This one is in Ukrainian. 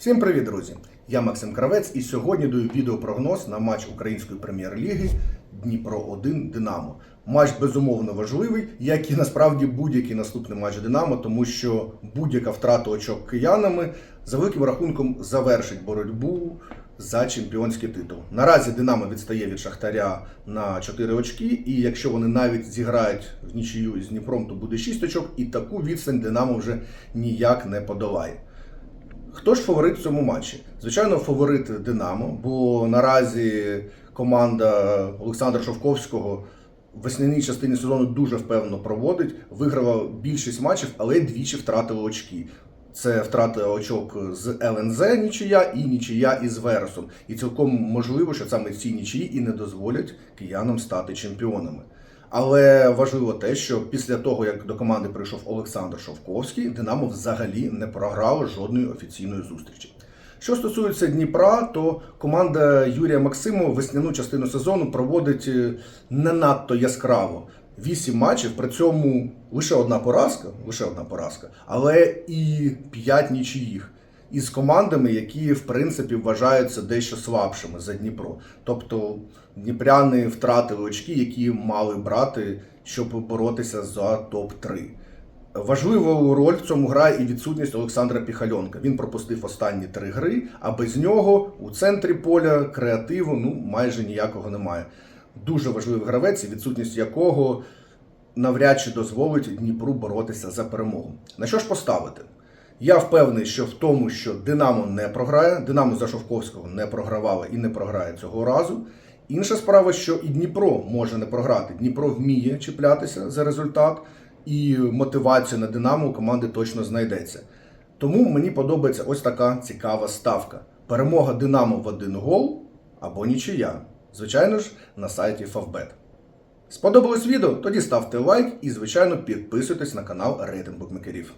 Всім привіт, друзі! Я Максим Кравець і сьогодні даю відеопрогноз на матч Української прем'єр-ліги Дніпро 1 Динамо. Матч безумовно важливий, як і насправді будь-який наступний матч Динамо, тому що будь-яка втрата очок киянами за великим рахунком завершить боротьбу за чемпіонський титул. Наразі Динамо відстає від Шахтаря на 4 очки, і якщо вони навіть зіграють в нічию з Дніпром, то буде 6 очок, і таку відстань Динамо вже ніяк не подолає. Хто ж фаворит в цьому матчі? Звичайно, фаворит Динамо, бо наразі команда Олександра Шовковського в весняній частині сезону дуже впевнено проводить, виграла більшість матчів, але двічі втратила очки. Це втрата очок з ЛНЗ нічия і нічия із Вересом. І цілком можливо, що саме ці нічиї і не дозволять киянам стати чемпіонами. Але важливо те, що після того, як до команди прийшов Олександр Шовковський, Динамо взагалі не програло жодної офіційної зустрічі. Що стосується Дніпра, то команда Юрія Максимова весняну частину сезону проводить е, не надто яскраво. Вісім матчів, при цьому лише одна поразка, лише одна поразка, але і п'ять нічиїх із командами, які в принципі вважаються дещо слабшими за Дніпро. Тобто дніпряни втратили очки, які мали брати, щоб боротися за топ-3. Важливу роль в цьому грає і відсутність Олександра Піхальонка. Він пропустив останні три гри, а без нього у центрі поля креативу ну майже ніякого немає. Дуже важливий гравець, відсутність якого навряд чи дозволить Дніпру боротися за перемогу. На що ж поставити? Я впевнений, що в тому, що Динамо не програє, Динамо за Шовковського не програвала і не програє цього разу. Інша справа, що і Дніпро може не програти. Дніпро вміє чіплятися за результат, і мотивація на Динамо у команди точно знайдеться. Тому мені подобається ось така цікава ставка: перемога Динамо в один гол або нічия. Звичайно ж, на сайті Favbet. Сподобалось відео? Тоді ставте лайк і, звичайно, підписуйтесь на канал Рейтинг Букмекерів.